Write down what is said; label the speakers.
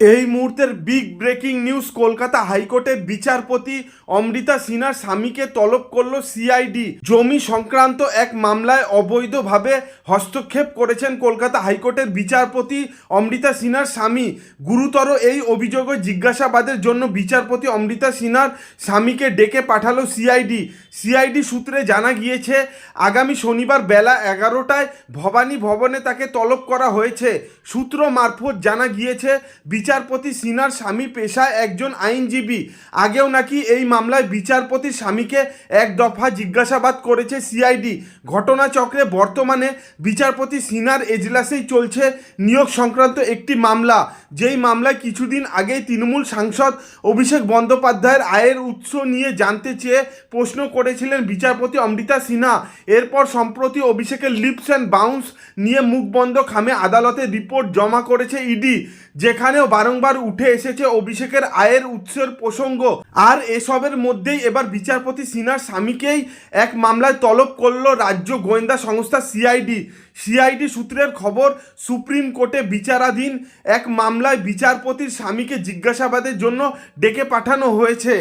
Speaker 1: এই মুহূর্তের big breaking news Kolkata হাইকোর্টের বিচারপতি অমৃতা সিনহার স্বামীকে তলব করল সিআইডি জমি সংক্রান্ত এক মামলায় অবৈধভাবে হস্তক্ষেপ করেছেন কলকাতা হাইকোর্টের বিচারপতি অমৃতা সিনহার স্বামী। গুরুতর এই অভিযোগে জিজ্ঞাসাবাদের জন্য বিচারপতি অমৃতা সিনহার স্বামীকে ডেকে পাঠালো সিআইডি সিআইডি সূত্রে জানা গিয়েছে, আগামী শনিবার বেলা এগারোটায় ভবানী ভবনে তাকে তলব করা হয়েছে। সূত্র মারফত জানা গিয়েছে বিচারপতি সিনার স্বামী পেশায় একজন আইনজীবী। আগেও নাকি এই মামলায় বিচারপতির স্বামীকে এক দফা জিজ্ঞাসাবাদ করেছে সিআইডি। ঘটনাচক্রে বর্তমানে বিচারপতি সিনার এজলাসেই চলছে নিয়োগ সংক্রান্ত একটি মামলা। যেই মামলায় কিছুদিন আগেই তৃণমূল সাংসদ অভিষেক বন্দ্যোপাধ্যায়ের আয়ের উৎস নিয়ে জানতে চেয়ে প্রশ্ন করেছিলেন বিচারপতি অমৃতা সিনহা। এরপর সম্প্রতি অভিষেকের লিপস অ্যান্ড বাউন্স নিয়ে মুখ বন্ধ খামে আদালতে রিপোর্ট জমা করেছে ইডি। যেখানেও বারংবার উঠে এসেছে অভিষেকের আয়ের উৎসের প্রসঙ্গ। আর এসবের মধ্যেই এবার বিচারপতি সিনার স্বামীকেই এক মামলায় তলব করল রাজ্য গোয়েন্দা সংস্থা সিআইডি। সিআইডি সূত্রের খবর, সুপ্রিম কোর্টে বিচারাধীন এক মামলায় বিচারপতির স্বামীকে জিজ্ঞাসাবাদের জন্য ডেকে পাঠানো হয়েছে।